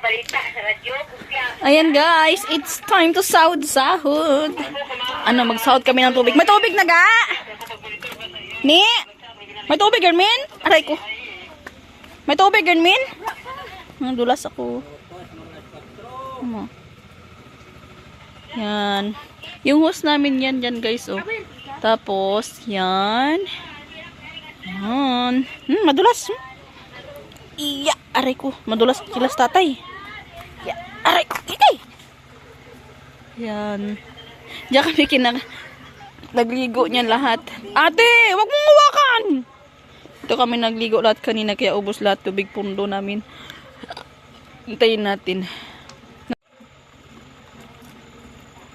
balita sa radyo. Ayan guys, it's time to sahod sahod. Ano, magsahod kami ng tubig. May tubig na ga? Ni? May tubig, Ermin? Aray ko. May tubig, Ermin? Ang dulas ako. Ano? Yan. Yung hose namin yan dyan guys, oh. Tapos, yan. Yan. Hmm, madulas. Hmm. Iya, aray ko. Madulas kilas tatay. Ya, aray ko, ikay. Yan. Diyan kami kinag... Nagligo niyan lahat. Ate, wag mong hawakan! Ito kami nagligo lahat kanina kaya ubos lahat tubig pundo namin. Hintayin natin.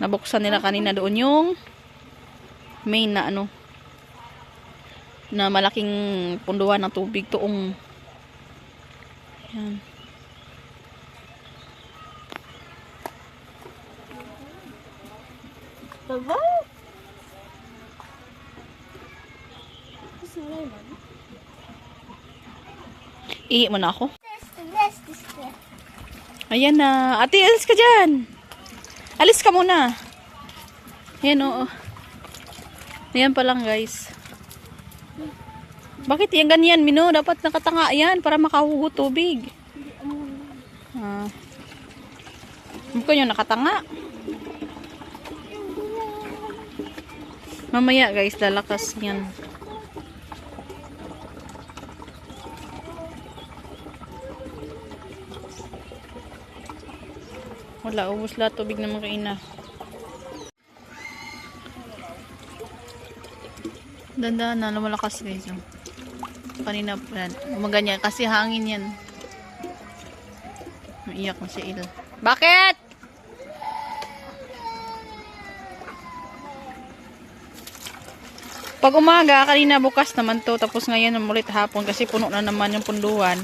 Nabuksan nila kanina doon yung main na ano na malaking punduan ng tubig tuong yan. Baba? Ihi mo na ako. Ayan na. Ate, alis ka dyan. Alis ka muna. Ayan, oo. Ayan pa lang, guys. Bakit yan ganyan, Mino? Dapat nakatanga yan para makahugot tubig. Ah. Mukha nyo nakatanga. Mamaya, guys, lalakas yan. Wala, ubos lahat tubig na mga ina. Dandahan na, lumalakas guys. oh. Kanina yan. Umaganyan, kasi hangin yan. Naiyak na si Il. Bakit? Pag umaga, kanina bukas naman to, tapos ngayon ulit hapon kasi puno na naman yung punduan.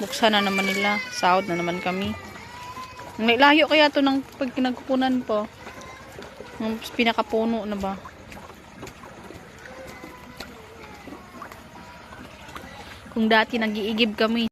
Buksan na naman nila. Sahod na naman kami. May layo kaya to ng pag kinagkukunan po. Ang pinakapuno na ba? Kung dati nag-iigib kami.